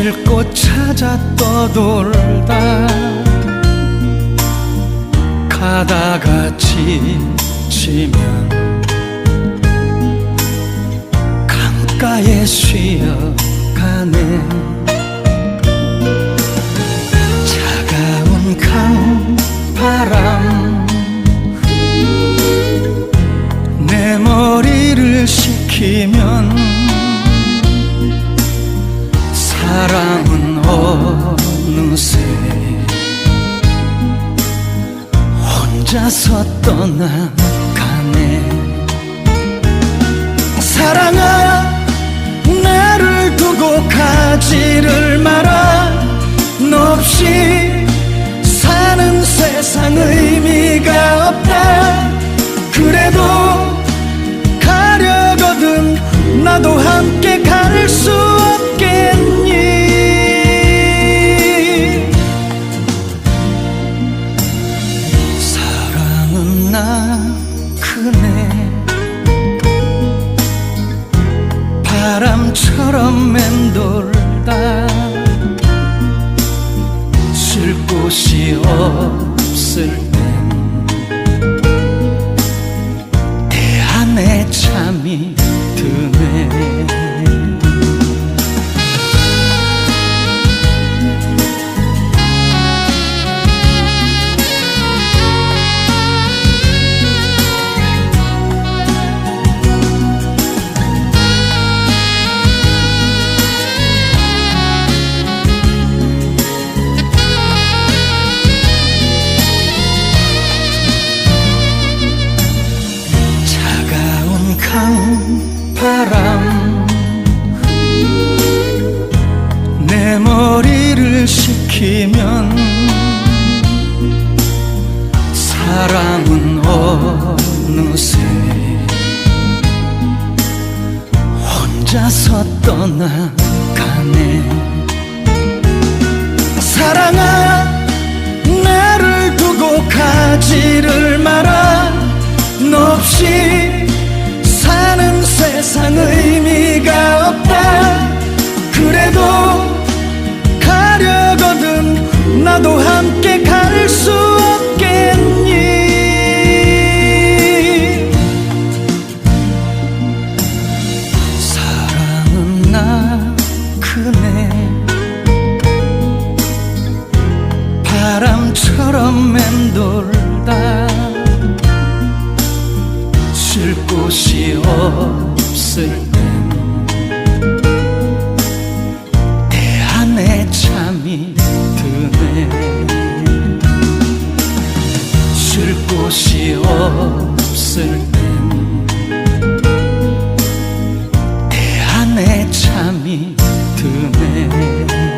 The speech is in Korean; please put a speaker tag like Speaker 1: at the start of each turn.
Speaker 1: 쉴 곳 찾아 떠돌다. 가다가 지치면 강가에 쉬어가네. 차가운 강바람 내 머리를 식히면 사랑은 어느새 혼자서 떠나가네. 사랑아 나를 두고 가지를 마라 바람처럼 맴돌다. 쉴 곳이 없을 땐 내 안에 잠이 강바람. 내 머리를 식히면 사랑은 어느새 혼자서 떠나가네. 사랑아 곳이 없을 땐대 안에 잠이 드네.